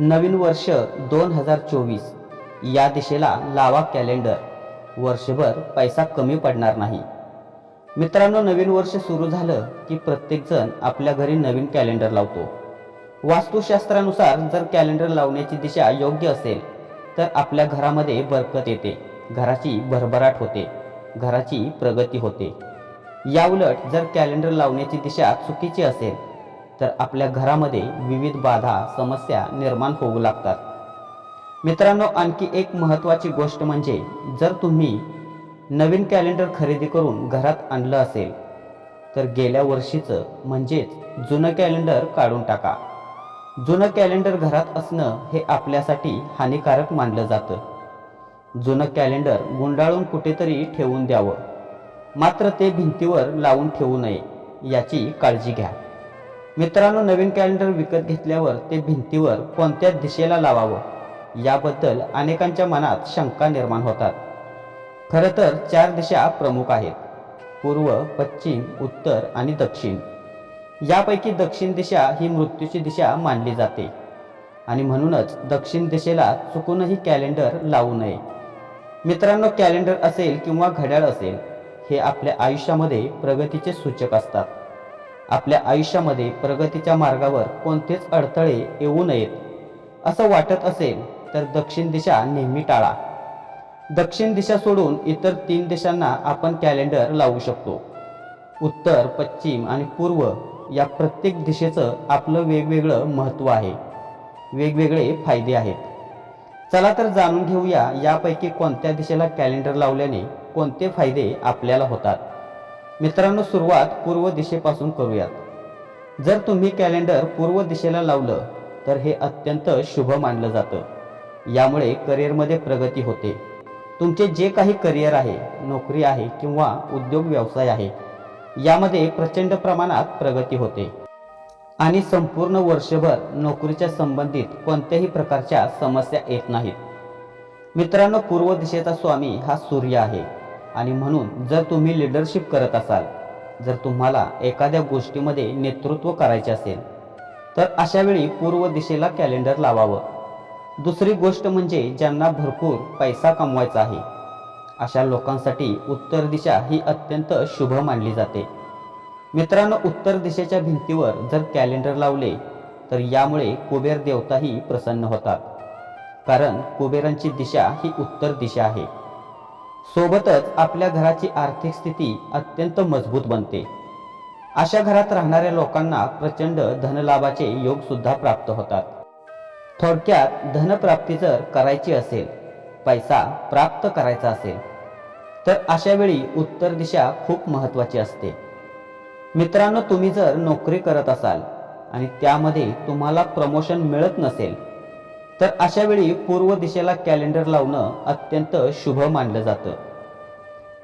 नवीन वर्ष दोन हजार चोवीस. या दिशेला लावा कॅलेंडर. वर्षभर पैसा कमी पडणार नाही. मित्रांनो नवीन वर्ष सुरू झालं की प्रत्येकजण आपल्या घरी नवीन कॅलेंडर लावतो. वास्तुशास्त्रानुसार जर कॅलेंडर लावण्याची दिशा योग्य असेल तर आपल्या घरामध्ये बरकत येते. घराची भरभराट होते. घराची प्रगती होते. याउलट जर कॅलेंडर लावण्याची दिशा चुकीची असेल तर आपल्या घरामध्ये विविध बाधा समस्या निर्माण होऊ लागतात. मित्रांनो आणखी एक महत्त्वाची गोष्ट म्हणजे जर तुम्ही नवीन कॅलेंडर खरेदी करून घरात आणलं असेल तर गेल्या वर्षीचं म्हणजेच जुनं कॅलेंडर काढून टाका. जुनं कॅलेंडर घरात असणं हे आपल्यासाठी हानिकारक मानलं जातं. जुनं कॅलेंडर गुंडाळून कुठेतरी ठेवून द्यावं. मात्र ते भिंतीवर लावून ठेवू नये याची काळजी घ्या. मित्रांनो नवीन कॅलेंडर विकत घेतल्यावर ते भिंतीवर कोणत्या दिशेला लावावं? याबद्दल अनेकांच्या मनात शंका निर्माण होतात. खरं तर चार दिशा प्रमुख आहेत. पूर्व पश्चिम उत्तर आणि दक्षिण. यापैकी दक्षिण दिशा ही मृत्यूची दिशा मानली जाते. आणि म्हणूनच दक्षिण दिशेला चुकूनही कॅलेंडर लावू नये. मित्रांनो कॅलेंडर असेल किंवा घड्याळ असेल हे आपल्या आयुष्यामध्ये प्रगतीचे सूचक असतात. आपल्या आयुष्यामध्ये प्रगतीच्या मार्गावर कोणतेच अडथळे येऊ नयेत. असं वाटत असेल तर दक्षिण दिशा नेहमी टाळा. दक्षिण दिशा सोडून इतर तीन दिशांना आपण कॅलेंडर लावू शकतो. उत्तर पश्चिम आणि पूर्व या प्रत्येक दिशेचं आपलं वेगवेगळं महत्त्व आहे. वेगवेगळे फायदे आहेत. चला तर जाणून घेऊया यापैकी कोणत्या दिशेला कॅलेंडर लावल्याने कोणते फायदे आपल्याला होतात. मित्रांनो सुरुवात पूर्व दिशेपासून करूयात. जर तुम्ही कॅलेंडर पूर्व दिशेला लावलं तर हे अत्यंत शुभ मानलं जातं. यामुळे करिअरमध्ये प्रगती होते. तुमचे जे काही करिअर आहे नोकरी आहे किंवा उद्योग व्यवसाय आहे यामध्ये प्रचंड प्रमाणात प्रगती होते. आणि संपूर्ण वर्षभर नोकरीच्या संबंधित कोणत्याही प्रकारच्या समस्या येत नाहीत. मित्रांनो पूर्व दिशेचा स्वामी हा सूर्य आहे. आणि म्हणून जर तुम्ही लिडरशिप करत असाल जर तुम्हाला एखाद्या गोष्टीमध्ये नेतृत्व करायचे असेल तर अशा वेळी पूर्व दिशेला कॅलेंडर लावावं. दुसरी गोष्ट म्हणजे ज्यांना भरपूर पैसा कमवायचा आहे अशा लोकांसाठी उत्तर दिशा ही अत्यंत शुभ मानली जाते. मित्रांनो उत्तर दिशेच्या भिंतीवर जर कॅलेंडर लावले तर यामुळे कुबेर देवताही प्रसन्न होतात. कारण कुबेरांची दिशा ही उत्तर दिशा आहे. सोबतच आपल्या घराची आर्थिक स्थिती अत्यंत मजबूत बनते. अशा घरात राहणाऱ्या लोकांना प्रचंड धनलाभाचे योग सुद्धा प्राप्त होतात. थोडक्यात धनप्राप्ती जर करायची असेल पैसा प्राप्त करायचा असेल तर अशा वेळी उत्तर दिशा खूप महत्त्वाची असते. मित्रांनो तुम्ही जर नोकरी करत असाल आणि त्यामध्ये तुम्हाला प्रमोशन मिळत नसेल तर अशा वेळी पूर्व दिशेला कॅलेंडर लावणं अत्यंत शुभ मानलं जातं.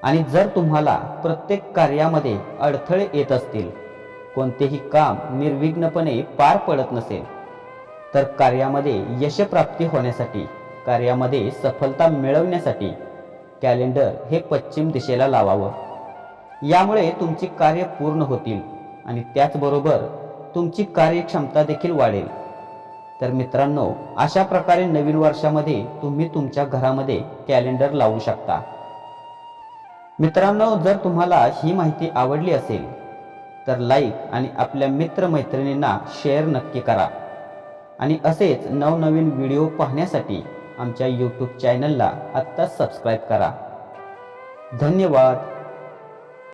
आणि जर तुम्हाला प्रत्येक कार्यामध्ये अडथळे येत असतील कोणतेही काम निर्विघ्नपणे पार पडत नसेल तर कार्यामध्ये यशप्राप्ती होण्यासाठी कार्यामध्ये सफलता मिळवण्यासाठी कॅलेंडर हे पश्चिम दिशेला लावावं. यामुळे तुमची कार्य पूर्ण होतील आणि त्याचबरोबर तुमची कार्यक्षमता देखील वाढेल. तर मित्रांनो अशा प्रकारे नवीन वर्षामध्ये तुम्ही तुमच्या घरामध्ये कॅलेंडर लावू शकता. मित्रांनो जर तुम्हाला ही माहिती आवडली असेल तर लाईक आणि आपल्या मित्रमैत्रिणींना शेअर नक्की करा. आणि असेच नवनवीन व्हिडिओ पाहण्यासाठी आमच्या यूट्यूब चॅनलला आत्ताच सबस्क्राईब करा. धन्यवाद.